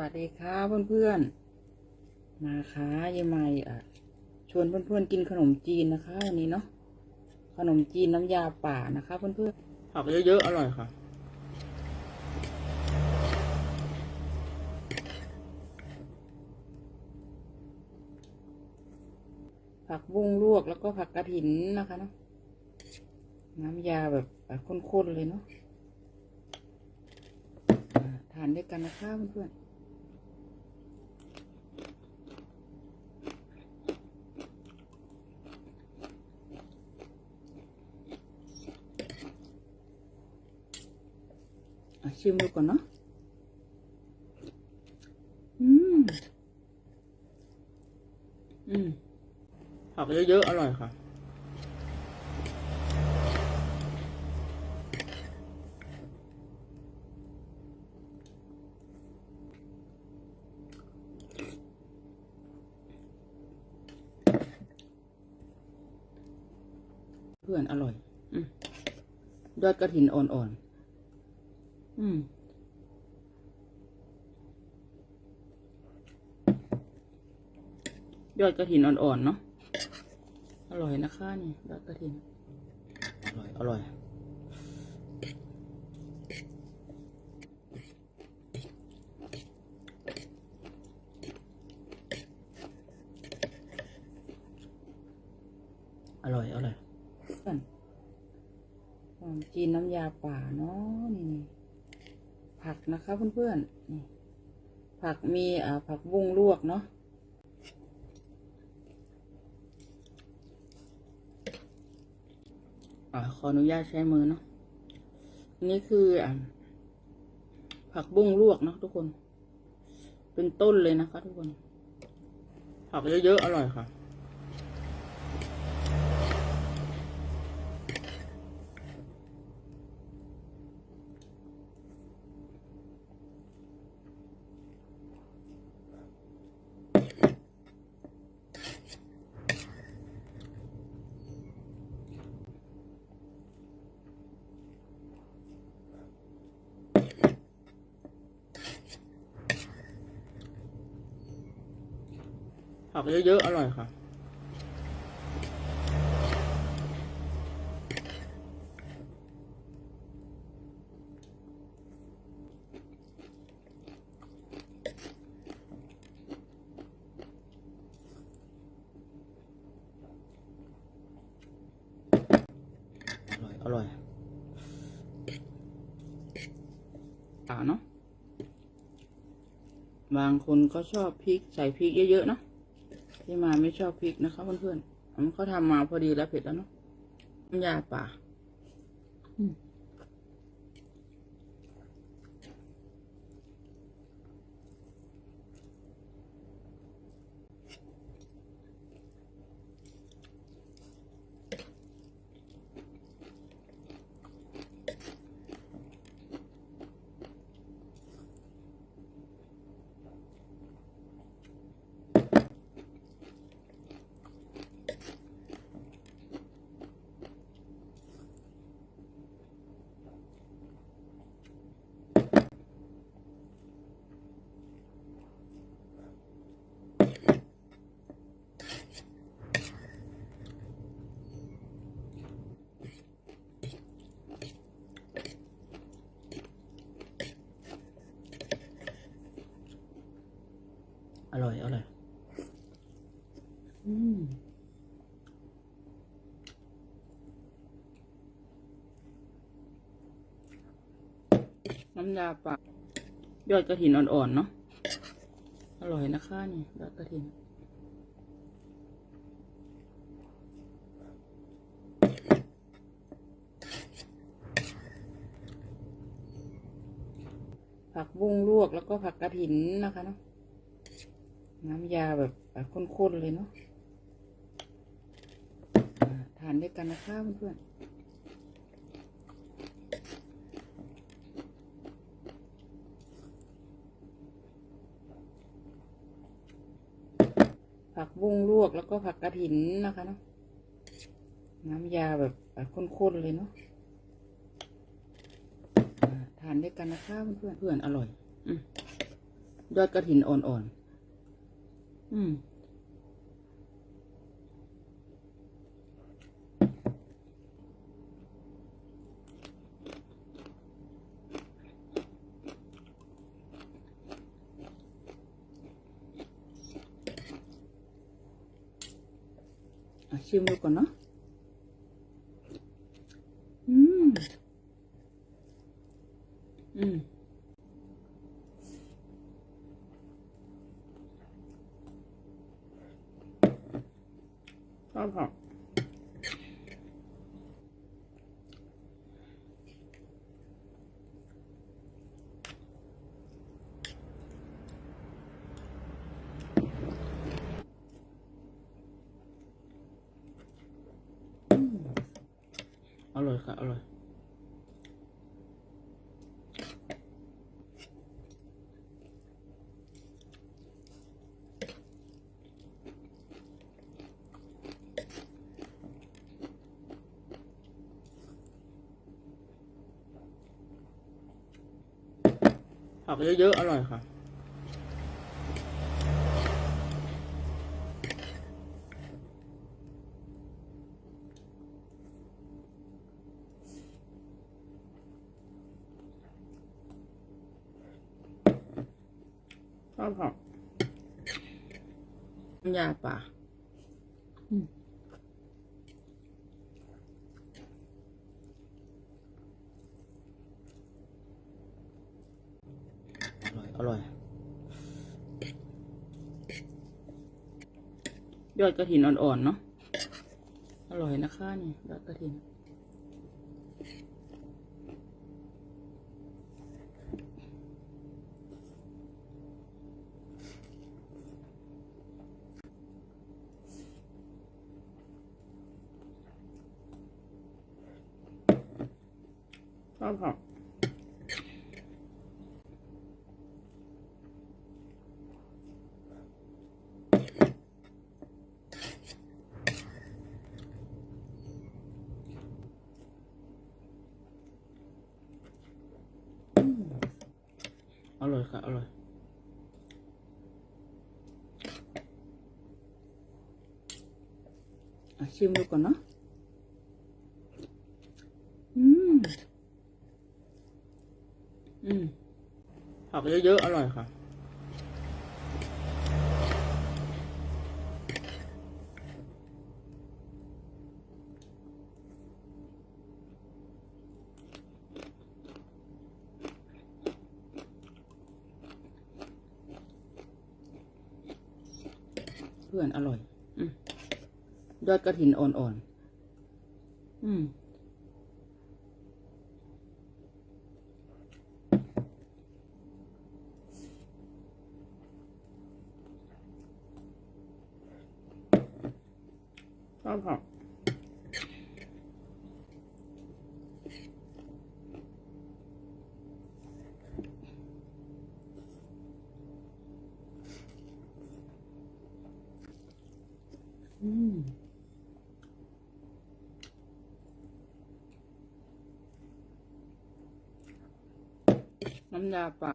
วัสดีค่ะเพื่อนๆ มาค่ะยายใหม่อะชวนเพื่อนๆกินขนมจีนนะคะวันนี้เนาะขนมจีนน้ำยาป่านะคะเพื่อนๆผักเยอะๆอร่อยค่ะ ผักบุ้งลวกแล้วก็ผักกระถินนะคะเนาะน้ำยาแบบข้นๆเลยเนาะอ่าทานด้วยกันนะคะเพื่อนๆ ชิมดูก่อนเนาะอืม อืมผักเยอะๆ อร่อยค่ะ เพื่อนอร่อยอืมยอดกระถินอ่อนๆ อืมยอดกระถินอ่อนๆเนาะ อร่อยนะคะนี่ยอดกระถิน อร่อย อร่อย อร่อย อร่อยเพื่อนขนมจีนน้ำยาป่าเนาะนี่นี่ ผักนะคะเพื่อนๆ ผักมีผักบุ้งลวกเนาะอขออนุญาตใช้มือเนาะนี่คืออผักบุ้งลวกเนาะทุกคน เป็นต้นเลยนะคะทุกคน ผักเยอะๆ อร่อยค่ะ กเยอะๆ อร่อยค่ะ อร่อย อร่อยอ่าเนาะบางคนก็ชอบพริกใส่พริกเยอะๆเนาะ ที่มาไม่ชอบพริกนะคะเพื่อนๆมันนเขาทำมาพอดีแล้วเผ็ดแล้วเนาะน้ำยาป่า อืม ร่อย อร่อย อืมน้ำยาป่ายอดกระถินอ่อนๆเนาะ อร่อยนะคะนี่ยอดกระถินผักบุ้งลวกแล้วก็ผักกระถินนะคะเนาะ น้ำยาแบบข้นๆเลยเนาะทานด้วยกันนะคะเพื่อนผักบุ้งลวกแล้วก็ผักกระถินนะคะเนาะน้ำยาแบบข้นๆเลยเนาะทานด้วยกันนะคะเพื่อนเพื่อนอร่อยอยอดกระถินอ่อนๆ อืมอะชิมดูก่อนเนาะ อืม อืม ชอบผักอืมอร่อยค่ะอร่อย ผักเยอะๆ อร่อยค่ะ ชอบผักน้ำยาป่า อืม ร่อยอร่อย ยอดกระถินอ่อนๆเนาะ อร่อยนะคะนี่ยอดกระถินชอ อร่อยค่ะ อร่อย ชิมดูก่อนเนาะ อืม อืม ผักเยอะๆ อร่อยค่ะ เพื่อนอร่อยอืมยอดกระถินอ่อนๆ อืมชอบผักอืม น้ำยาป่า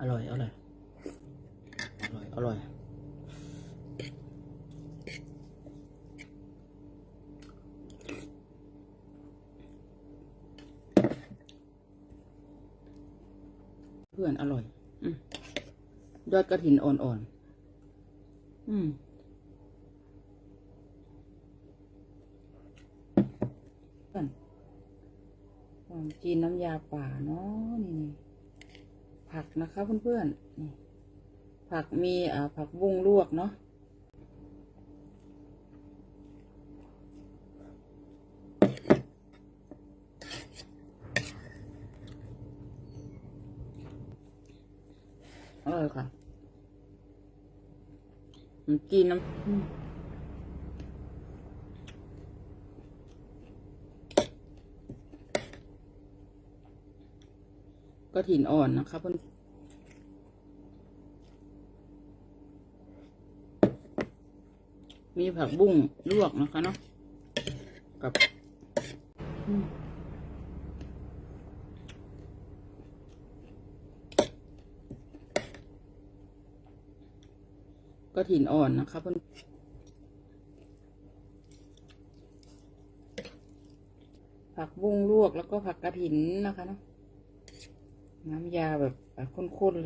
อร่อย อร่อย อร่อย อร่อย เพื่อนอร่อยอืมยอดกระถินอ่อนๆ อืม เพื่อนขน มจีนน้ำยาป่าเนาะนี่นี่ผักนะคะเพื่อนๆนี่ผักมีอ่าผักบุ้งลวกเนาะอร่อยค่ะขนมจีนน้ำ กระถินอ่อนนะคะเพื่อนมีผักบุ้งลวกนะคะเนาะกับกระถินอ่อนนะคะเพื่อนผักบุ้งลวกแล้วก็ผักกระถินนะคะเนาะ น้ำยาแบบข้นๆเลย